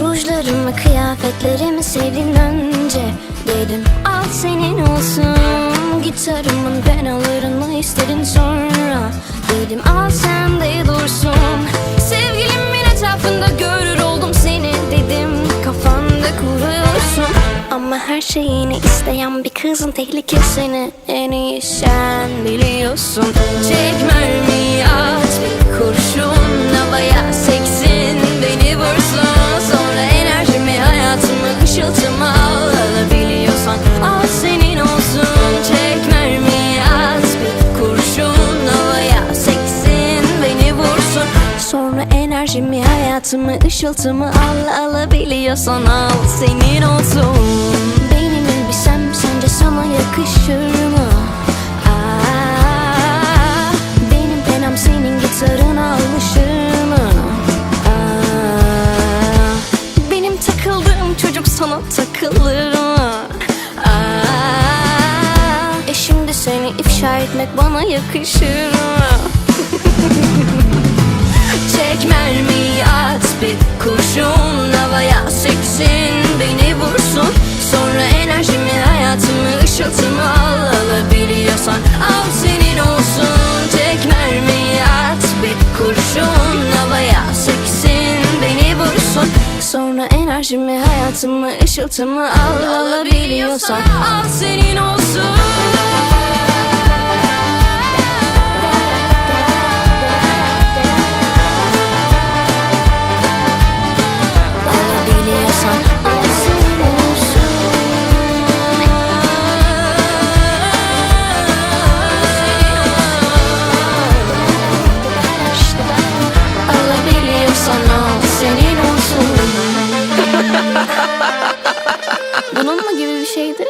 Rujlarımı kıyafetlerimi sevdin önce Dedim al senin olsun Gitarımın ben alırım mı istedin sonra Ama her şeyini isteyen bir kızın tehlikesini En iyi sen biliyorsun. Çek mermiyi enerjimi hayatımı ışıltımı al Alabiliyorsan al senin olsun Benim elbisem sence sana yakışır mı? Aa, benim penam senin gitarına alışır mı? Aa, benim takıldığım çocuk sana takılır mı? Aa, e şimdi seni ifşa etmek bana yakışır mı? Enerjimi hayatımı ışıltımı al Alabiliyorsan. Al senin olsun bir şeydi?